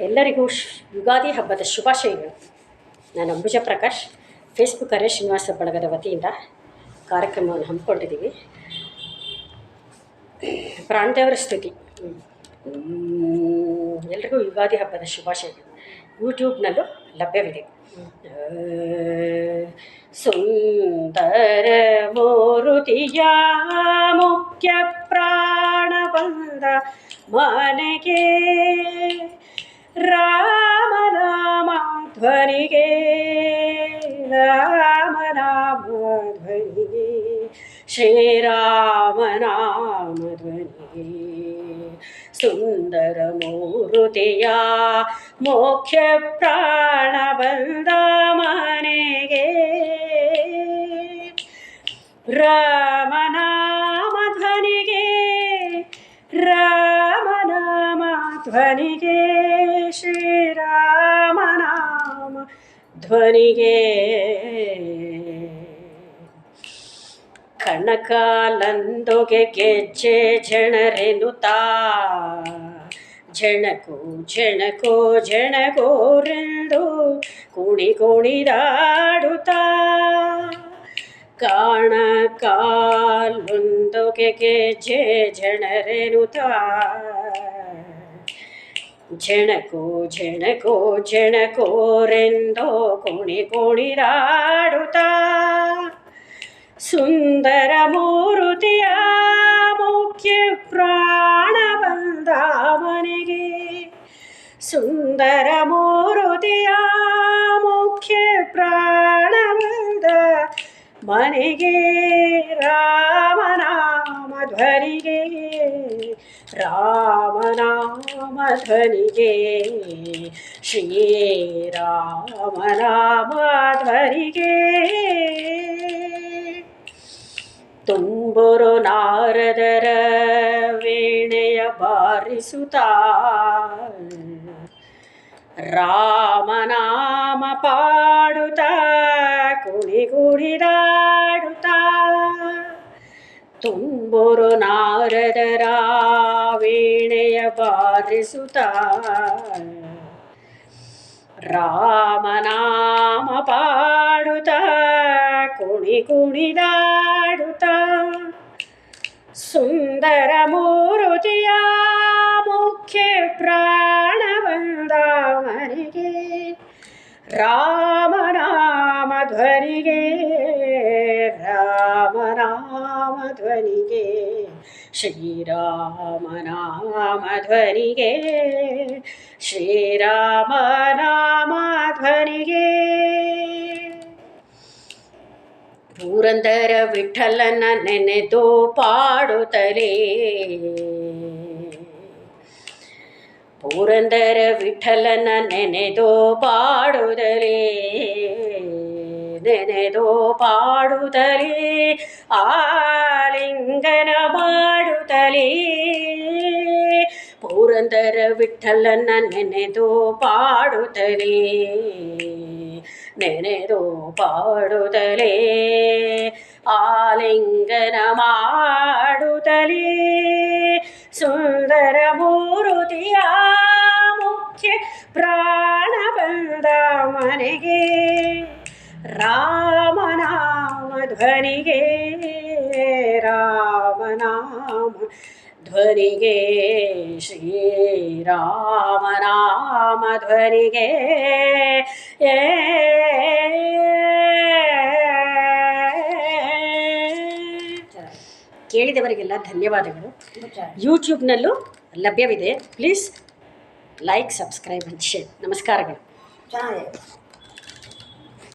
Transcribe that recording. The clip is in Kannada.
ಎಲ್ಲರಿಗೂ ಯುಗಾದಿ ಹಬ್ಬದ ಶುಭಾಶಯಗಳು. ನಾನು ಅಂಬುಜ ಪ್ರಕಾಶ್ ಫೇಸ್ಬುಕ್ ಅರೇ ಶ್ರೀನಿವಾಸ ಬಳಗದ ವತಿಯಿಂದ ಕಾರ್ಯಕ್ರಮವನ್ನು ಹಮ್ಮಿಕೊಂಡಿದ್ದೀವಿ. ಪ್ರಾಣದೇವರ ಸ್ತುತಿ. ಎಲ್ರಿಗೂ ಯುಗಾದಿ ಹಬ್ಬದ ಶುಭಾಶಯಗಳು. ಯೂಟ್ಯೂಬ್ನಲ್ಲೂ ಲಭ್ಯವಿದೆ. ಸುಂದರ ಮೂರುತಿಯ ಮುಖ್ಯ ಪ್ರಾಣ ಬಂದ ಮನೆಗೆ ರಾಮ ರಾಮ ಧ್ವನಿಗೆ ರಾಮ ರಾಮ ಧ್ವನಿಗೆ ಶ್ರೀರಾಮ ನಾಮ ಧ್ವನಿಗೆ ಸುಂದರ ಮೂರುತಿಯ ಮೋಕ್ಷ ಪ್ರಾಣ ಬಂದ ಮನೆಗೆ ರಾಮನಾಮ ಧ್ವನಿಗೆ ರಾಮನಾಮ ಧ್ವನಿಗೆ ಶ್ರೀರಾಮನಾಮ ಧ್ವನಿಗೆ ಕಣಕಾಲಂದೊಗೆ ಗೆಜ್ಜೆ ಜನರೆನುತ್ತಾ ಜಣಕು ಜಣಕೋ ಜಣಗೋರೆಂದು ಕುಣಿ ಕುಣಿದಾಡುತ್ತಾ ಕಾಣ ಕಾಲೊಂದೊಗೆ ಗೆಜ್ಜೆ ಜನರೆನುತ್ತಾ ಜಣಕೋ ಝೆಣಕೋ ಝೆಣಕೋರೆಂದೋ ಕೋಣಿ ಕೋಣಿರಾಡುತ್ತ ಸುಂದರ ಮೂರುತಿಯ ಮುಖ್ಯ ಪ್ರಾಣ ಬಂದ ಮನೆಗೆ. ಸುಂದರ ಮೂರುತಿಯ ಮುಖ್ಯ ಪ್ರಾಣ ಬಂದ ಮನೆಗೆ. ರಾಮನಾಮ ರಾಮನಾಮ ಧ್ವನಿಗೆ ಶ್ರೀರಾಮನಾಮ ಧ್ವನಿಗೆ ತುಂಬುರು ನಾರದರ ವೀಣೆಯ ಬಾರಿಸುತ್ತ ರಾಮನಾಮ ಪಾಡುತ್ತ ಕುಣಿ ಕುಣಿದಾಡುತ್ತಾ ತುಂಬುರು ನಾರದರ ವೀಣೆಯ ಬಾರಿಸುತ್ತ ರಾಮನಾಮ ಪಾಡುತ ಕುಣಿ ಕುಣಿದಾಡುತ ಸುಂದರ ಮೂರುತಿಯ ಮುಖ್ಯ ಪ್ರಾಣ ಬಂದ ಮನೆಗೆ ರಾಮನಾಮ ಧ್ವನಿಗೆ ರಾಮನಾಮ ಧ್ವನಿಗೆ. ಶ್ರೀರಾಮನಾಮ ಧ್ವನಿಗೆ ಶ್ರೀರಾಮನಾಮ ಧ್ವನಿಗೆ ಪುರಂದರ ವಿಠಲನ ನೆನೆದು ಪಾಡುತ್ತಲೇ. ಪುರಂದರ ವಿಠಲನ ನೆನೆದು ಪಾಡುತ್ತಲೇ. ನೆನೆದು ಪಾಡುತ್ತಲೇ. ಆಲಿಂಗನ ಪುರಂದರ ವಿಠಲನ ನೆನೆದು ಪಾಡುತ್ತಲೇ ನೆನೆದು ಪಾಡುತ್ತಲೇ, ಆಲಿಂಗನ ಮಾಡುತ್ತಲೇ. ಸುಂದರ ಮೂರುತಿಯ ಮುಖ್ಯ ಪ್ರಾಣ ಬಂದ ಮನೆಗೆ, ರಾಮನಾಮ ಧ್ವನಿಗೆ. ರಾಮನಾಮ ಧ್ವನಿಗೆ ಶ್ರೀರಾಮನಾಮ ಧ್ವನಿಗೆ ಕೇಳಿದವರಿಗೆಲ್ಲ ಧನ್ಯವಾದಗಳು. ಯೂಟ್ಯೂಬ್ನಲ್ಲೂ ಲಭ್ಯವಿದೆ. Please like subscribe and share. ನಮಸ್ಕಾರಗಳು.